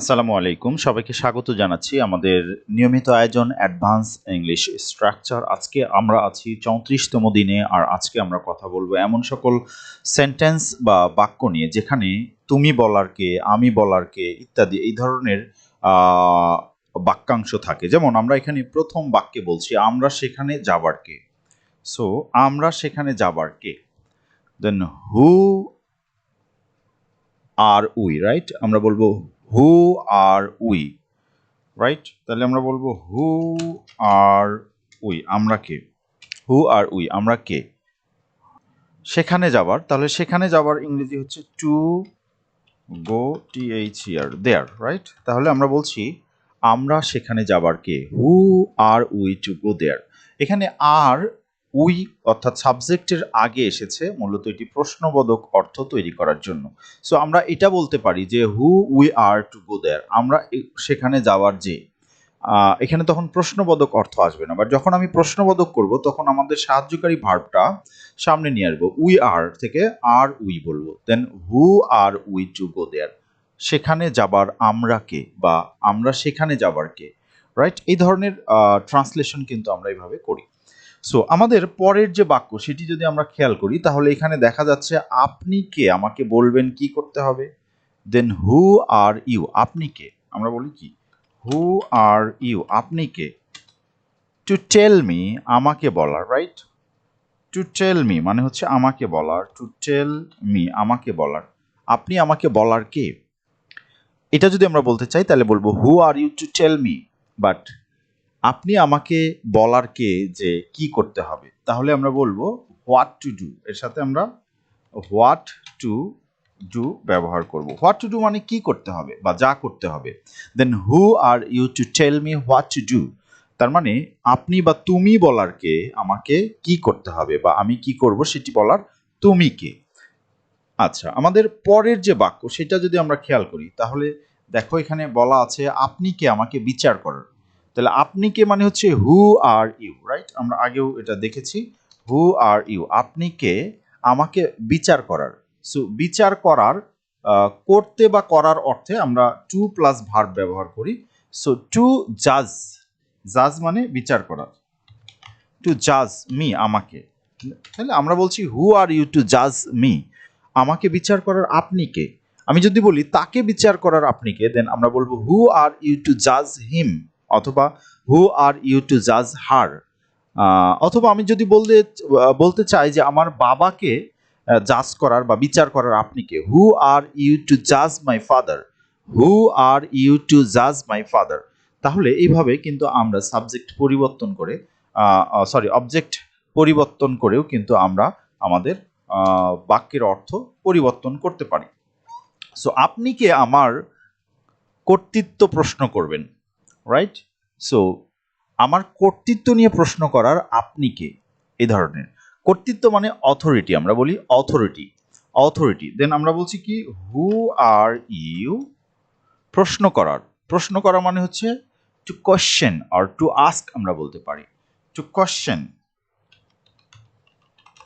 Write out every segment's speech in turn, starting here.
আসসালামু আলাইকুম। সবাইকে স্বাগত জানাচ্ছি আমাদের নিয়মিত আয়োজন অ্যাডভান্স ইংলিশ স্ট্রাকচার। আজকে আমরা আছি চৌত্রিশতম দিনে আর আজকে আমরা কথা বলব এমন সকল সেন্টেন্স বা বাক্য নিয়ে যেখানে তুমি বলার কে, আমি বলার কে ইত্যাদি এই ধরনের বাক্যাংশ থাকে। যেমন আমরা এখানে প্রথম বাক্যে বলছি, আমরা সেখানে যাবার কে? সো আমরা সেখানে যাবার কে? দেন হু আর উই রাইট আমরা বলব হু আর উই রাইট তাহলে আমরা বলব হু আর উই আমরা কে? হু আর উই আমরা কে? সেখানে যাবার, তাহলে সেখানে যাবার ইংরেজি হচ্ছে to go T H ear there right তাহলে আমরা বলছি, আমরা সেখানে যাবার কে? Who R we to go দেয়ার এখানে আর উই অর্থাৎ সাবজেক্টের আগে এসেছে মূলত এটি প্রশ্নবোধক অর্থ তৈরি করার জন্য। সো আমরা এটা বলতে পারি যে who we are to go দেয়ার আমরা সেখানে যাওয়ার যে এখানে তখন প্রশ্নবোধক অর্থ আসবে না। বাট যখন আমি প্রশ্নবোধক করব, তখন আমাদের সাহায্যকারী ভার্বটা সামনে নিয়ে আসব। উই আর থেকে আর উই বলব। দেন who R we to go দেয়ার সেখানে যাবার আমরা কে বা আমরা সেখানে যাবার কে? রাইট এই ধরনের ট্রান্সলেশন কিন্তু আমরা এইভাবে করি। সো আমাদের পরের যে বাক্য, সেটি যদি আমরা খেয়াল করি, তাহলে এখানে দেখা যাচ্ছে আপনি কে? আমাকে বলবেন কি করতে হবে? দেন হু আর ইউ আপনি কে? আমরা বলি কি? হু আর ইউ আপনি কে? টু টেল মি আমাকে বলার রাইট টু টেল মি মানে হচ্ছে আমাকে বলার। টু টেল মি আমাকে বলার। আপনি আমাকে বলার কে? এটা যদি আমরা বলতে চাই, তাহলে বলব who are you to tell me but আপনি আমাকে বলার কে যে কি করতে হবে? তাহলে আমরা বলব হোয়াট টু ডু এর সাথে আমরা হোয়াট টু ডু ব্যবহার করব। হোয়াট টু ডু মানে কি করতে হবে বা যা করতে হবে? Then who are you to tell me what to do তার মানে আপনি বা তুমি বলার কে আমাকে কি করতে হবে বা আমি কি করব সেটি বলার তুমি কে? আচ্ছা আমাদের পরের যে বাক্য সেটা যদি আমরা খেয়াল করি, তাহলে দেখো এখানে বলা আছে, আপনি কে? আমাকে বিচার করার। তাহলে আপনি কে মানে হচ্ছে হু আর ইউ রাইট আমরা আগেও এটা দেখেছি। হু আর ইউ আপনি কে? আমাকে বিচার করার। সো বিচার করার করতে বা করার অর্থে আমরা টু প্লাস ভার্ব ব্যবহার করি। সো টু জাজ জাজ মানে বিচার করার। টু জাজ মি আমাকে। তাহলে আমরা বলছি হু আর ইউ টু জাজ মি আমাকে বিচার করার আপনি কে? আমি যদি বলি, তাকে বিচার করার আপনি কে? দেন আমরা বলব হু আর ইউ টু জাজ হিম অথবা হু আর ইউ টু জাজ হার অথবা আমি যদি বলতে বলতে চাই যে আমার বাবাকে জাজ করার বা বিচার করার আপনি কে? হু আর ইউ টু জাজ my father who are you to জাজ মাই ফাদার তাহলে এইভাবে কিন্তু আমরা সাবজেক্ট পরিবর্তন করে সরি অবজেক্ট পরিবর্তন করেও কিন্তু আমরা আমাদের বাক্যের অর্থ পরিবর্তন করতে পারি। সো আপনি কে আমার কর্তৃত্ব প্রশ্ন করবেন? রাইট সো আমার কর্তৃত্ব নিয়ে প্রশ্ন করার আপনি কে? এই ধরনের। কর্তৃত্ব মানে অথরিটি আমরা বলি অথরিটি অথরিটি দেন আমরা বলছি কি হু আর ইউ প্রশ্ন করার। প্রশ্ন করা মানে হচ্ছে টু কোশ্চেন আর টু আস্ক আমরা বলতে পারি। টু কোশ্চেন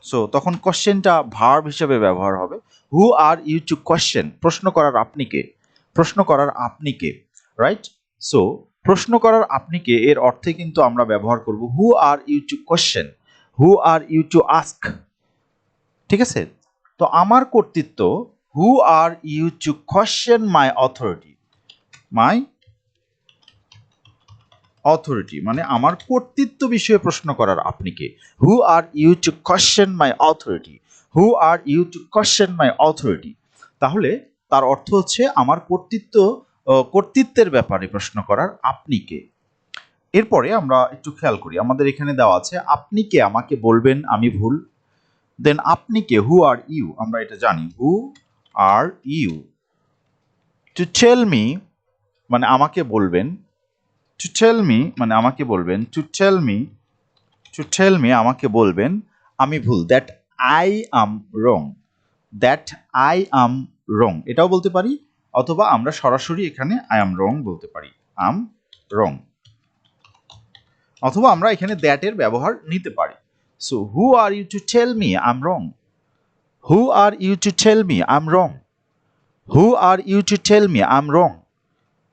সো তখন কোশ্চেনটা ভার্ব হিসেবে ব্যবহার হবে। Who are you to question প্রশ্ন করার আপনি কে? প্রশ্ন করার আপনি কে? রাইট সো প্রশ্ন করার আপনি কে এর অর্থে কিন্তু আমরা ব্যবহার করব who are you to question who are you to ask ঠিক আছে? তো আমার কর্তৃত্ব who are you to question my authority my authority মানে আমার কর্তৃত্ব বিষয়ে প্রশ্ন করার আপনি কে who are you to question my authority who are you to question my authority তাহলে তার অর্থ হচ্ছে, আমার কর্তৃত্ব কর্তৃত্বের ব্যাপারে প্রশ্ন করার আপনি কে? এরপরে আমরা একটু খেয়াল করি, আমাদের এখানে দেওয়া আছে, আপনি কে আমাকে বলবেন আমি ভুল? দেন আপনি কে? হু আর ইউ আমরা এটা জানি। Who are you to tell me মানে আমাকে বলবেন টু টেল মি মানে আমাকে বলবেন to tell me to tell me আমাকে বলবেন, আমি ভুল। That I am wrong that I am wrong এটাও বলতে পারি অথবা আমরা সরাসরি এখানে আই আম রং বলতে পারি। আম রং অথবা আমরা এখানে দ্যাটের ব্যবহার নিতে পারি। So who are you to tell me am wrong who are you to tell me am wrong who are you to tell me am wrong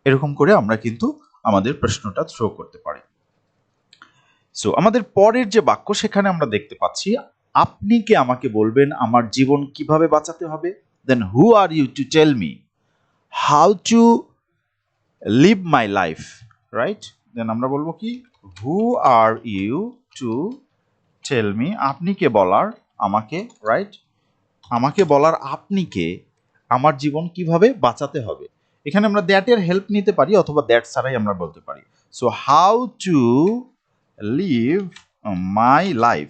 এরকম করে আমরা কিন্তু আমাদের প্রশ্নটা থ্রো করতে পারি। সো আমাদের পরের যে বাক্য সেখানে আমরা দেখতে পাচ্ছি, আপনি কি আমাকে বলবেন আমার জীবন কীভাবে বাঁচাতে হবে? Then who are you to tell me how to live my life, right? Then আমরা বলব কি? Who are you to tell me, আপনি কে বলার আমাকে, রাইট? আমাকে বলার আপনি কে, আমার জীবন কীভাবে বাঁচাতে হবে? এখানে আমরা দ্যাটের হেল্প নিতে পারি অথবা দ্যাট ছাড়াই আমরা বলতে পারি। So how to live my life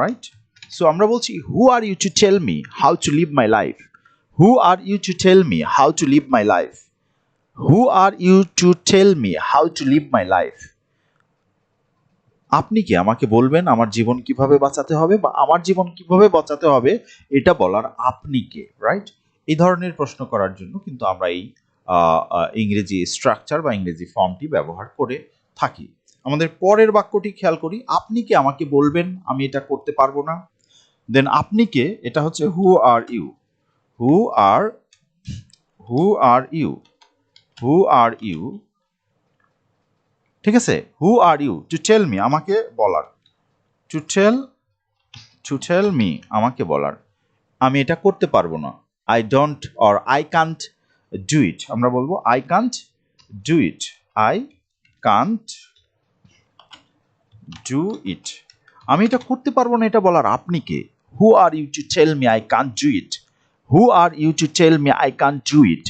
right so আমরা বলছি who are you to tell me how to live my life who are you to tell me how to live my life who are you to tell me how to live my life আপনি কি আমাকে বলবেন আমার জীবন কীভাবে বাঁচাতে হবে বা আমার জীবন কীভাবে বাঁচাতে হবে? এটা বলার আপনি কে রাইট এই ধরনের প্রশ্ন করার জন্য কিন্তু আমরা এই ইংরেজি স্ট্রাকচার বা ইংরেজি ফর্মটি ব্যবহার করে থাকি। আমাদের পরের বাক্যটি খেয়াল করি। আপনি কি আমাকে বলবেন আমি এটা করতে পারব না? দেন আপনি কে? এটা হচ্ছে who are you who are who are you who are you ঠিক আছে? Who are you to tell me আমাকে বলার। To tell two tell me আমাকে বলার। আমি এটা করতে পারব না। I don't or I can't do it আমরা বলব I can't do it I can't do it আমি এটা করতে পারব না এটা বলার। আপনি কে? Who are you to tell me I can't do it who are you to tell me I can't do it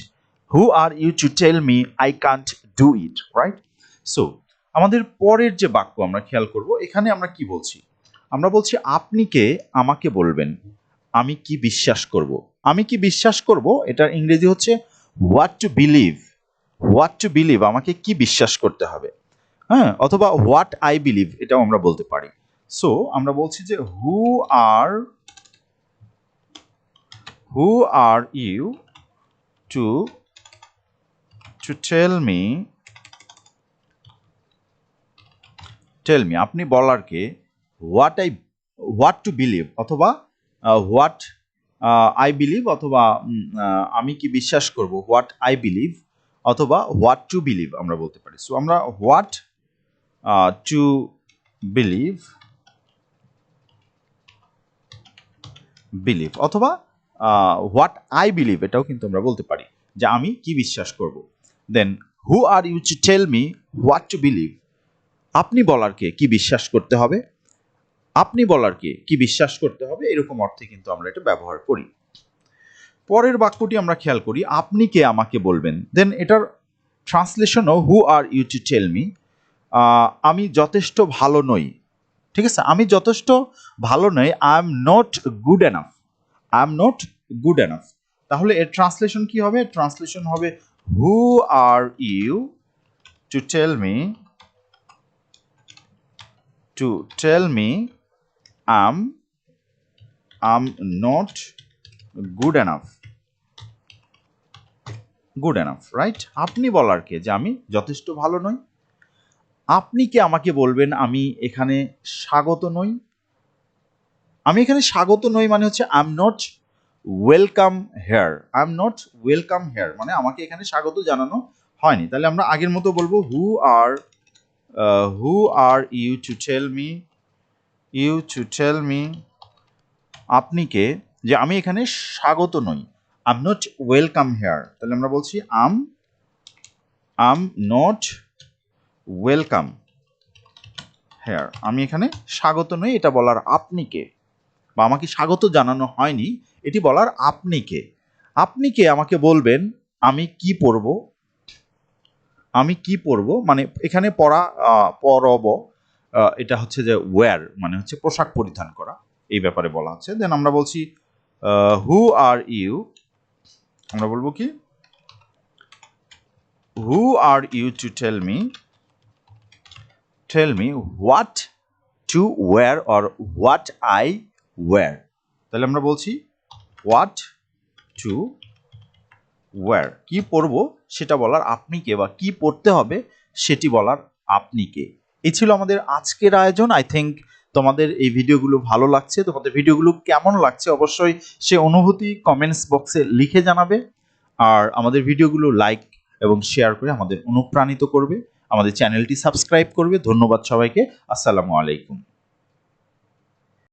who are you to tell me I can't do it right so আমাদের পরের যে বাক্য আমরা খেয়াল করব, এখানে আমরা কি বলছি? আমরা বলছি, আপনি কে আমাকে বলবেন? আমি কি বিশ্বাস করব? আমি কি বিশ্বাস করব? এটার ইংরেজি হচ্ছে what to believe what to believe আমাকে কি বিশ্বাস করতে হবে? হ্যাঁ অথবা হোয়াট আই বিলিভ এটাও আমরা বলতে পারি। সো আমরা বলছি যে who are who are you to to tell me tell me আপনি বলার কে? What I what to believe অথবা হোয়াট আই বিলিভ অথবা আমি কি বিশ্বাস করব? হোয়াট আই বিলিভ অথবা হোয়াট টু বিলিভ আমরা বলতে পারি। সো আমরা হোয়াট টু বিলিভ বিলিভ অথবা হোয়াট আই বিলিভ এটাও কিন্তু আমরা বলতে পারি, যে আমি কি বিশ্বাস করব। Then who are you to tell me what to believe আপনি বলারকে কি বিশ্বাস করতে হবে? আপনি বলারকে কি বিশ্বাস করতে হবে? এরকম অর্থে কিন্তু আমরা এটা ব্যবহার করি। পরের বাক্যটি আমরা খেয়াল করি, আপনি কে আমাকে বলবেন? দেন এটার ট্রান্সলেশনও who are you to tell me আমি যথেষ্ট ভালো নই। ঠিক আছে? আমি যথেষ্ট ভালো নই I am not good enough I am not good enough তাহলে এর ট্রান্সলেশন কি হবে? ট্রান্সলেশন হবে who are you to tell me to tell me I'm I'm not good enough. Good enough right আপনি বলার কে? যে আমি যথেষ্ট ভালো নই। আপনি কি আমাকে বলবেন আমি এখানে স্বাগত নই? আমি এখানে স্বাগত নই মানে হচ্ছে I am not welcome here I am not welcome here মানে আমাকে এখানে স্বাগত জানানো হয়নি। তাহলে আমরা আগের মতো বলব who are who are you to tell me you to tell me আপনি কে যে আমি এখানে স্বাগত নই। আম নট ওয়েলকাম হেয়ার তাহলে আমরা বলছি am am not welcome here আমি এখানে স্বাগত নই, এটা বলার আপনি কে? বা আমাকে স্বাগত জানানো হয়নি, এটি বলার আপনি কে? আপনি কে আমাকে বলবেন, আমি কি পরব আমি কি পরব মানে এখানে পরা পরব এটা হচ্ছে যে ওয়্যার মানে হচ্ছে পোশাক পরিধান করা, এই ব্যাপারে বলা হচ্ছে দেন আমরা বলছি হু আর ইউ আমরা বলব কি? Who are you to tell me tell me what to wear or what I wear তাহলে আমরা বলছি হোয়াট টু ওয়্যার কি পরবো সেটা বলার আপনি কে বা কি পড়তে হবে সেটি বলার আপনি কে। এই ছিল আমাদের আজকের আয়োজন। আই থিঙ্ক তোমাদের এই ভিডিওগুলো ভালো লাগছে। তোমাদের ভিডিওগুলো কেমন লাগছে অবশ্যই সে অনুভূতি কমেন্টস বক্সে লিখে জানাবে। আর আমাদের ভিডিওগুলো লাইক এবং শেয়ার করে আমাদের অনুপ্রাণিত করবে। আমাদের চ্যানেলটি সাবস্ক্রাইব করবে। ধন্যবাদ সবাইকে। আসসালামু আলাইকুম।